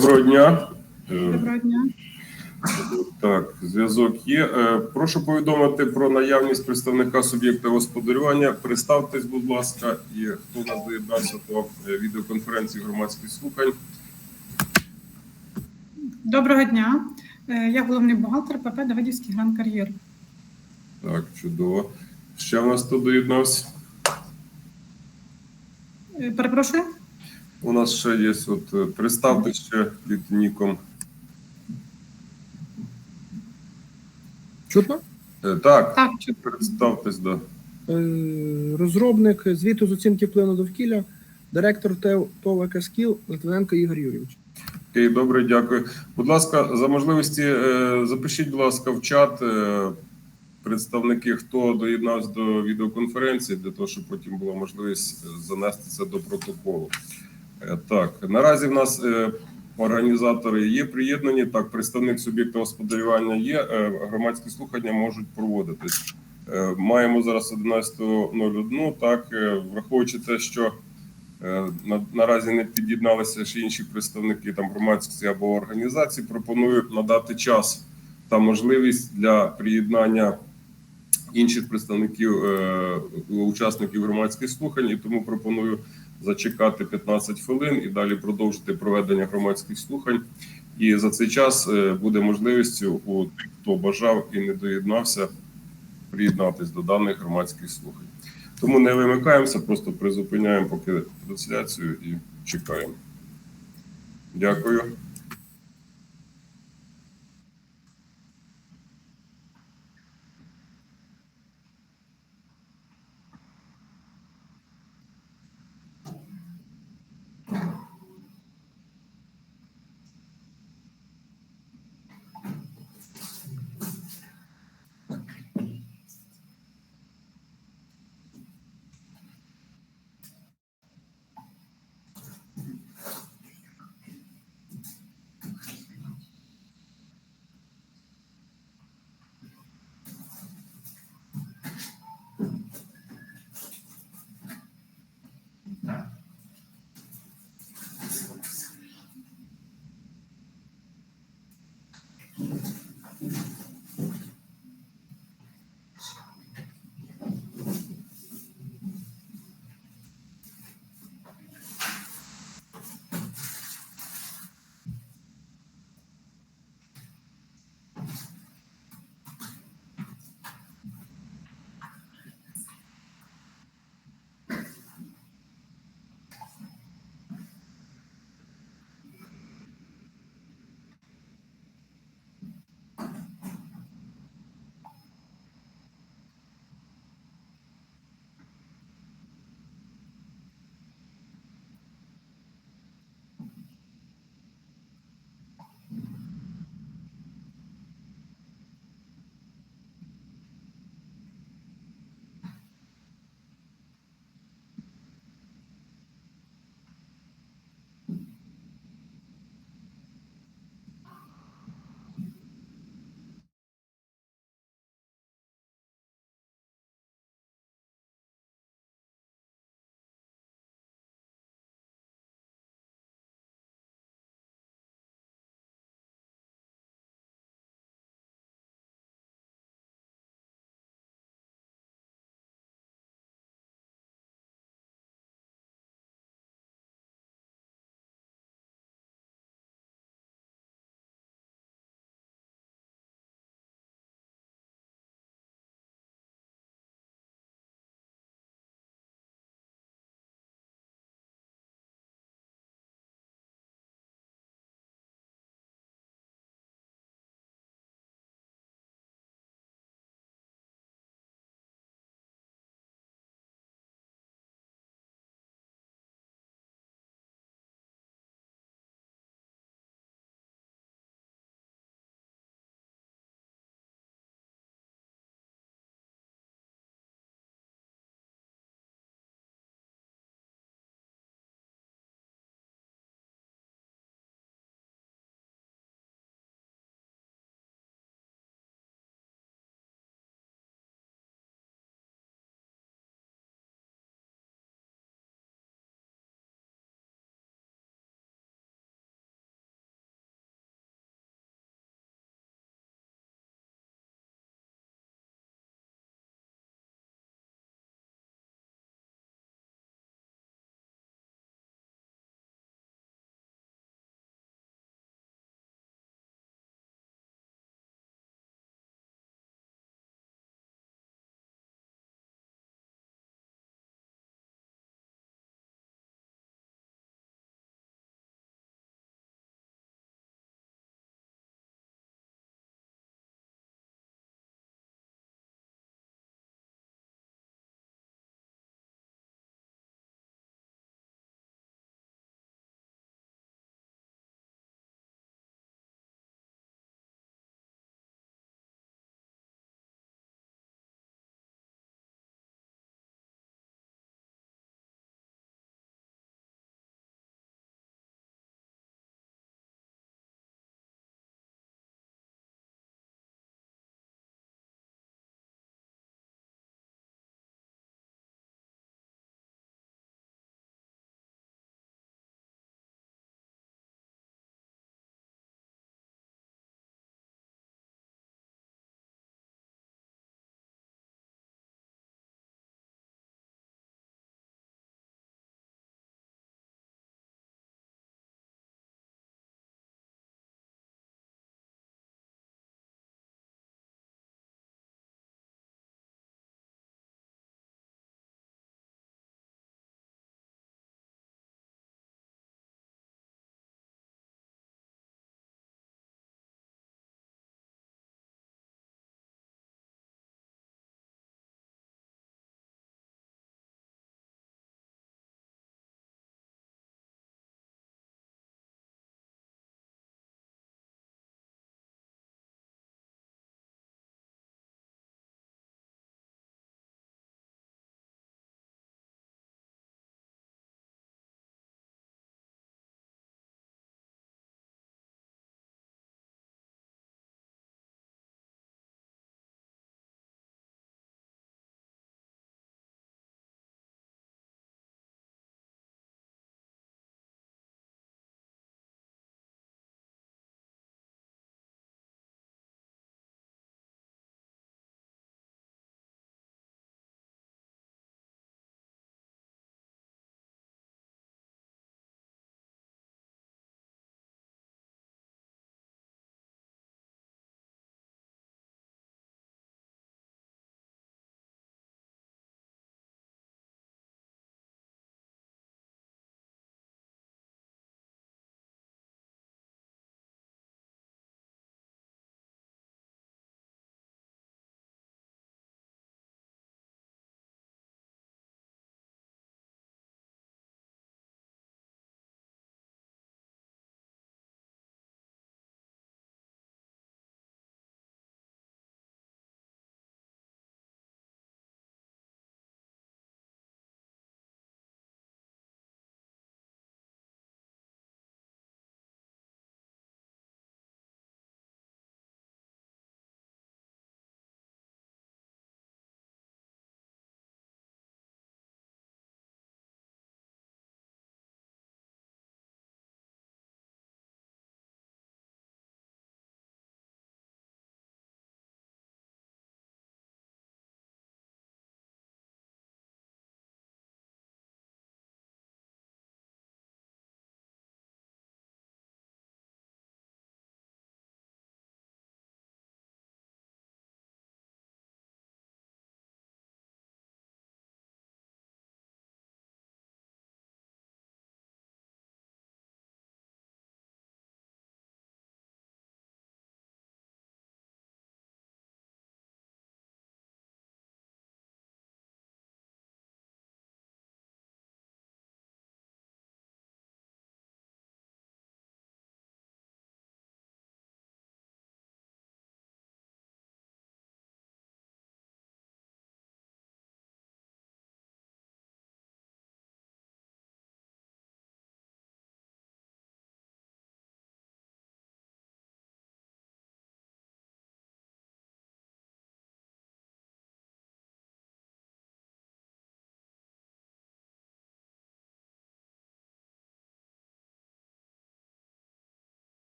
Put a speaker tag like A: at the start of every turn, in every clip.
A: Доброго дня. Е,
B: Доброго дня.
A: Так, зв'язок є. Е, Прошу повідомити про наявність представника суб'єкта господарювання. Представтесь, будь ласка, і хто нас доєднався до е, відеоконференції громадських слухань.
B: Доброго дня. Я головний бухгалтер ПП Давидівський гранд кар'єр.
A: Так, чудово. Ще в нас хто доєднався?
B: Перепрошую.
A: У нас ще є. От е, представте ще під ніком.
C: Чутно?
A: Е, Так,
B: Так, чу-
A: представтесь, да.
C: Е, Розробник звіту з оцінки впливу на довкілля, директор ТОВ «Екаскіл» Литвиненко Ігор Юрійович.
A: Окей, добре, дякую. Будь ласка, за можливості запишіть, будь ласка, в чат представники, хто доєднався до відеоконференції, для того, щоб потім була можливість занести це до протоколу. Е, Так, наразі в нас е, організатори є приєднані. Так, представник суб'єкта господарювання є. е, Громадські слухання можуть проводитись. Маємо зараз 11.01. Так, враховуючи те, що на, наразі не під'єдналися ще інші представники там громадськості або організацій. Пропоную надати час та можливість для приєднання інших представників учасників громадських слухань. І тому пропоную зачекати 15 хвилин і далі продовжити проведення громадських слухань. І за цей час е, буде можливість у тих, хто бажав і не доєднався, приєднатись до даних громадських слухань. Тому не вимикаємося, просто призупиняємо поки трансляцію і чекаємо. Дякую.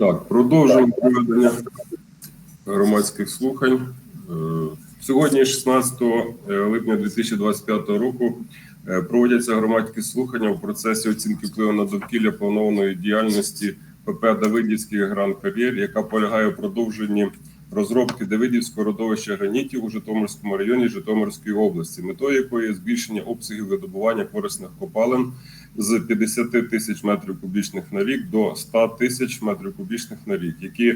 A: Так, продовжуємо проведення громадських слухань. Е, Сьогодні, 16 липня 2025 року, е, проводяться громадські слухання в процесі оцінки впливу на довкілля планованої діяльності ПП Давидівський гран кар'єр, яка полягає в продовженні розробки Давидівського родовища гранітів у Житомирському районі Житомирської області, метою якої є збільшення обсягів видобування корисних копалин з 50 тисяч метрів кубічних на рік до 100 тисяч метрів кубічних на рік, які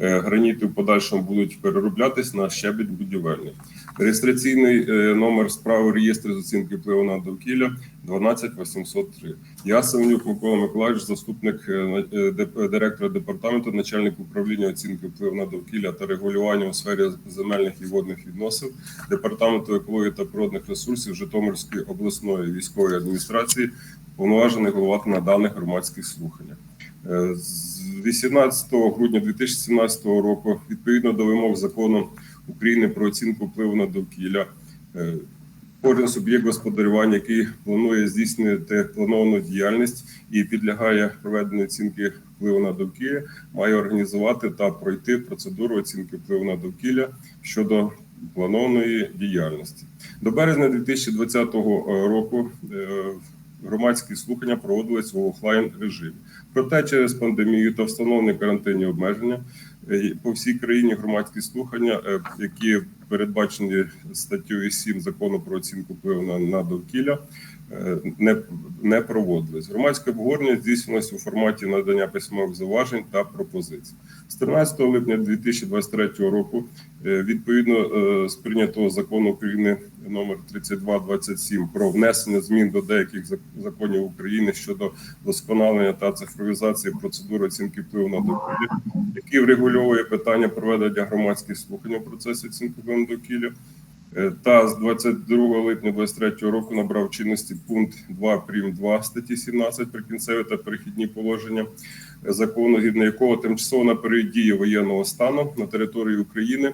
A: е, граніти в подальшому будуть перероблятись на щебінь будівельний. Реєстраційний е, номер справи реєстру з оцінки впливу на довкілля 12803. Я Савнюк Микола Миколаївич, заступник е, е, директора департаменту, начальник управління оцінки впливу на довкілля та регулювання у сфері земельних і водних відносин департаменту екології та природних ресурсів Житомирської обласної військової адміністрації, повноважений головати на даних громадських слуханнях. З 18 грудня 2017 року, відповідно до вимог закону України про оцінку впливу на довкілля, е, кожен суб'єкт господарювання, який планує здійснити плановану діяльність і підлягає проведенню оцінки впливу на довкілля, має організувати та пройти процедуру оцінки впливу на довкілля щодо планованої діяльності. До березня 2020 року е, громадські слухання проводились в офлайн режимі. Проте через пандемію та встановлені карантинні обмеження по всій країні громадські слухання, е, які передбачені статтею 7 закону про оцінку впливу на, довкілля, е, не, не проводились. Громадське обговорення здійснювалось у форматі надання письмових зауважень та пропозицій. З 13 липня 2023 року, е, відповідно е, з прийнятого закону України номер 3227 про внесення змін до деяких законів України щодо досконалення та цифровізації процедури оцінки впливу на довкілля, який врегульовує питання проведення громадських слухань у процесі оцінки впливу на довкілля. Е, Та з 22 липня 2023 року набрав чинності пункт 2 прим. 2 статті 17 прикінцеві та перехідні положення е, закону, згідно якого тимчасово на період воєнного стану на території України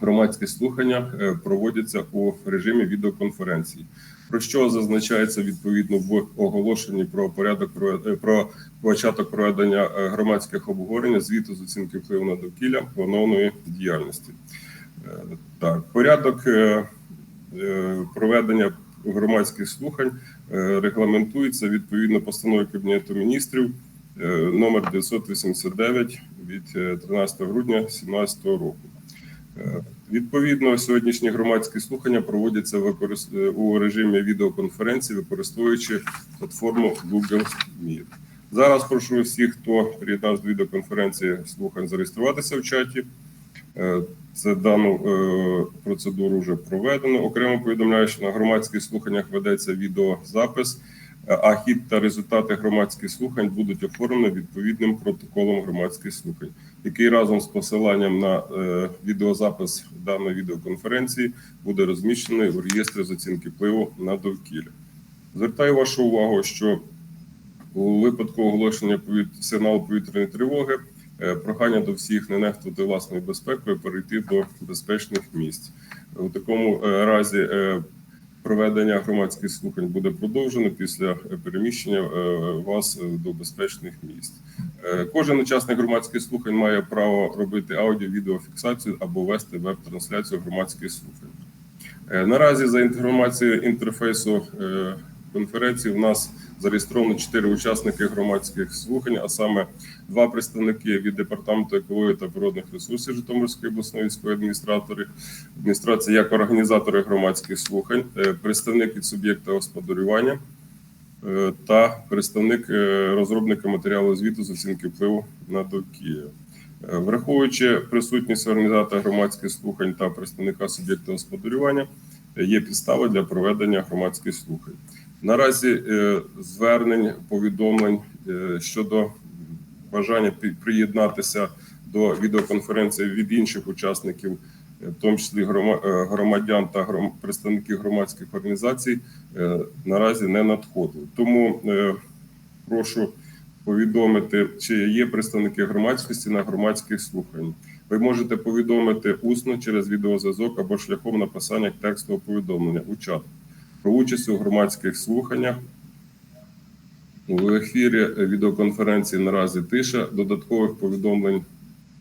A: громадські слухання е, проводяться у режимі відеоконференції. Про що зазначається відповідно в оголошенні про порядок е, про початок проведення е, громадських обговорень звіту з оцінки впливу на довкілля планованої діяльності. Так, порядок е, е, проведення громадських слухань е, регламентується відповідно постанови Кабінету міністрів номер 989 від е, 13 грудня 2017 року. Відповідно, сьогоднішні громадські слухання проводяться у режимі відеоконференції, використовуючи платформу Google Meet. Зараз прошу всіх, хто приєднався до відеоконференції слухань, зареєструватися в чаті. Е, Це дану е, процедуру вже проведено. Окремо повідомляю, що на громадських слуханнях ведеться відеозапис, е, а хід та результати громадських слухань будуть оформлені відповідним протоколом громадських слухань, який разом з посиланням на відеозапис даної відеоконференції буде розміщений у реєстрі з оцінки впливу на довкілля. Звертаю вашу увагу, що у випадку оголошення сигналу повітряної тривоги прохання до всіх не нехтувати власною безпекою, перейти до безпечних місць. У такому е, разі е, проведення громадських слухань буде продовжено після е, переміщення е, вас е, до безпечних місць. Е, Кожен учасник громадських слухань має право робити аудіо-відеофіксацію або вести веб-трансляцію громадських слухань. Е, Наразі за інформацією інтерфейсу е, конференції в нас зареєстровано чотири учасники громадських слухань, а саме два представники від департаменту екології та природних ресурсів Житомирської обласної військової адміністратори адміністрації як організатори громадських слухань, е, представник від суб'єкта господарювання е, та представник е, розробника матеріалу звіту з оцінки впливу на довкілля. Враховуючи присутність організатора громадських слухань та представника суб'єкта господарювання, є підстави для проведення громадських слухань. Наразі е, звернень, повідомлень е, щодо бажання приєднатися до відеоконференції від інших учасників, е, в тому числі громадян та представників громадських організацій, наразі не надходили. Тому прошу повідомити, чи є представники громадськості на громадських слуханнях. Ви можете повідомити усно через відеозв'язок або шляхом написання текстового повідомлення у чат про участь у громадських слуханнях В ефірі відеоконференції наразі тиша. Додаткових повідомлень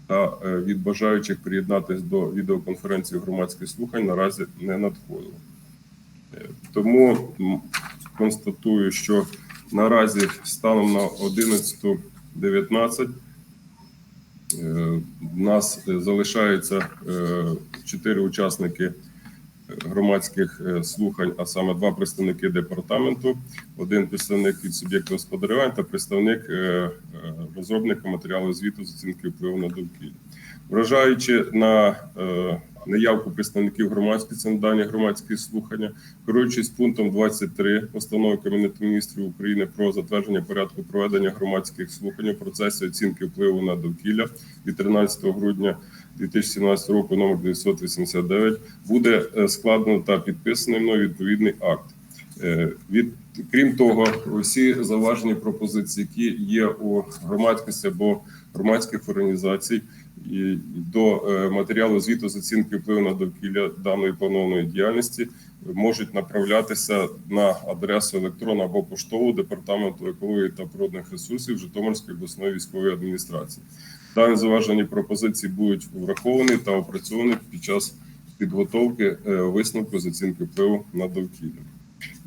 A: та е, від бажаючих приєднатись до відеоконференції громадських слухань наразі не надходило. Е, Тому констатую, що наразі станом на 11.19 е, в нас е, залишається е, чотири учасники громадських е, слухань, а саме два представники департаменту, один представник від суб'єкту господарювання та представник е, е, розробника матеріалу звіту з оцінки впливу на довкілля. Вражаючи на неявку представників громадськості на дані громадські слухання, керуючись пунктом 23 постанови Кабінету міністрів України про затвердження порядку проведення громадських слухань у процесі оцінки впливу на довкілля від 13 грудня 2017 року номер 989 буде е, складено та підписаний мною відповідний акт. Е, Від крім того, усі заважені пропозиції, які є у громадськості або громадських організацій, до е, матеріалу звіту з оцінки впливу на довкілля даної планованої діяльності можуть направлятися на адресу електронну або поштову департаменту екології та природних ресурсів Житомирської обласної військової адміністрації. Дані заважені пропозиції будуть враховані та опрацьовані під час підготовки е, висновку з оцінки впливу на довкілля.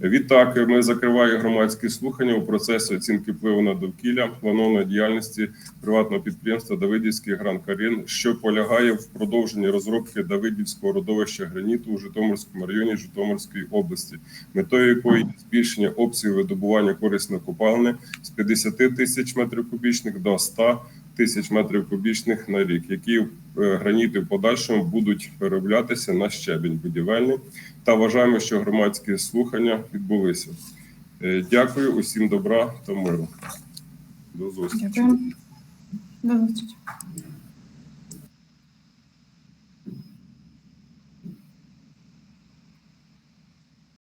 A: Відтак, ми закриваємо громадські слухання у процесі оцінки впливу на довкілля планованої діяльності приватного підприємства Давидівський Гран Карін, що полягає в продовженні розробки Давидівського родовища граніту у Житомирському районі Житомирської області, метою якої збільшення обсягу видобування корисної копалини з 50 тисяч метрів кубічних до 100 тисяч метрів кубічних на рік, які е, граніти в подальшому будуть перероблятися на щебінь будівельний. Та вважаємо, що громадські слухання відбулися. Е, Дякую усім добра та миру. До зустрічі.
B: Дякую. До зустрічі.